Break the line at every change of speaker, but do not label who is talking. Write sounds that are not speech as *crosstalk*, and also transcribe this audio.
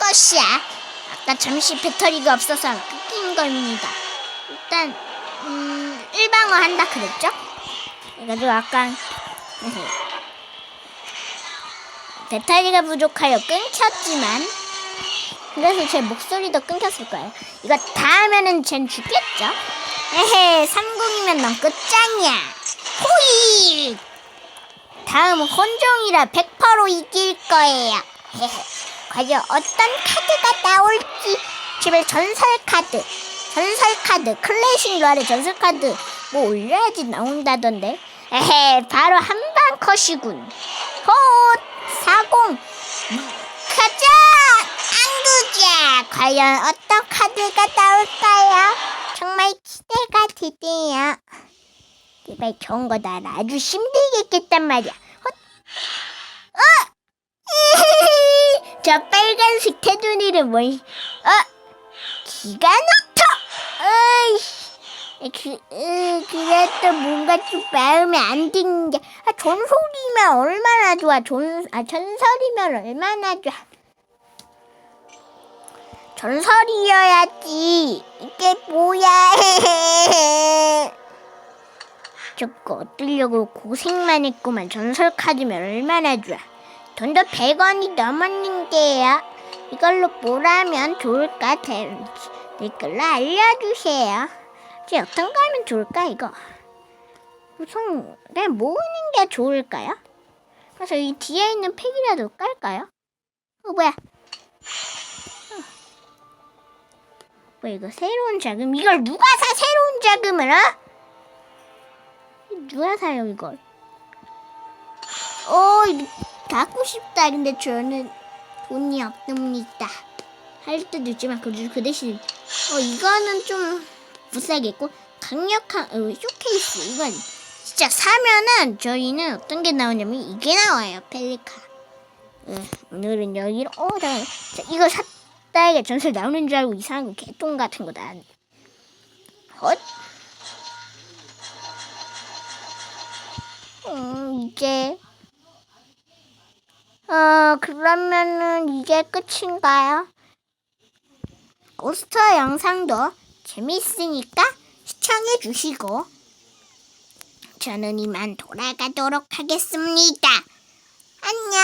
것이야. 아까 잠시 배터리가 없어서 끊긴 겁니다. 일단 음, 일방어 한다 그랬죠? 그래가지고 아까 배터리가 부족하여 끊겼지만 그래서 제 목소리도 끊겼을 거예요. 이거 다 하면은 쟨 죽겠죠? 에헤, 30이면 넌 끝장이야. 호이! 다음은 혼종이라 100%로 이길 거예요. 헤헤. 과연 어떤 카드가 나올지 제발 전설 카드, 전설 카드, 클래식 로아의 전설 카드 뭐 올려야지 나온다던데. 에헤, 바로 한방 컷이군. 호, 사공, 가자! 안구자! 과연 어떤 카드가 나올까요? 정말 기대가 되네요. 제발 좋은 거 나라 아주 힘들겠단 말이야. 헛. 어! 저 빨간색 테두리는 뭘? 어? 기가노토! 어이씨. 그, 으, 그래도 뭔가 좀 마음에 안 드는 게, 아, 전설이면 얼마나 좋아, 전, 아, 전설이면 얼마나 좋아. 전설이어야지. 이게 뭐야. *laughs* 저거 얻으려고 고생만 했구만. 전설 카드면 얼마나 좋아. 돈도 100원이 넘었는데요. 이걸로 뭘 하면 좋을까? 대- 댓글로 알려주세요. 이제 어떤 거 하면 좋을까, 이거? 우선, 그냥 모으는 게 좋을까요? 그래서 이 뒤에 있는 팩이라도 깔까요? 어, 뭐야? 뭐 이거 새로운 자금 이걸 누가 사 새로운 자금을 어? 누가 사요 이걸? 어 갖고 싶다 근데 저는 돈이 없습니다. 할 때도 있지만 그, 그 대신 어 이거는 좀 비싸겠고 강력한 어, 쇼케이스 이건 진짜 사면은 저희는 어떤 게 나오냐면 이게 나와요 펠리카. 예, 오늘은 여기로 어, 나, 자, 이거 샀다가 전설 나오는 줄 알고 이상한 거 개똥 같은 거 나. 헛. 음, 이제 어 그러면은 이게 끝인가요? 고스터 영상도 재밌으니까 시청해 주시고 저는 이만 돌아가도록 하겠습니다. 안녕.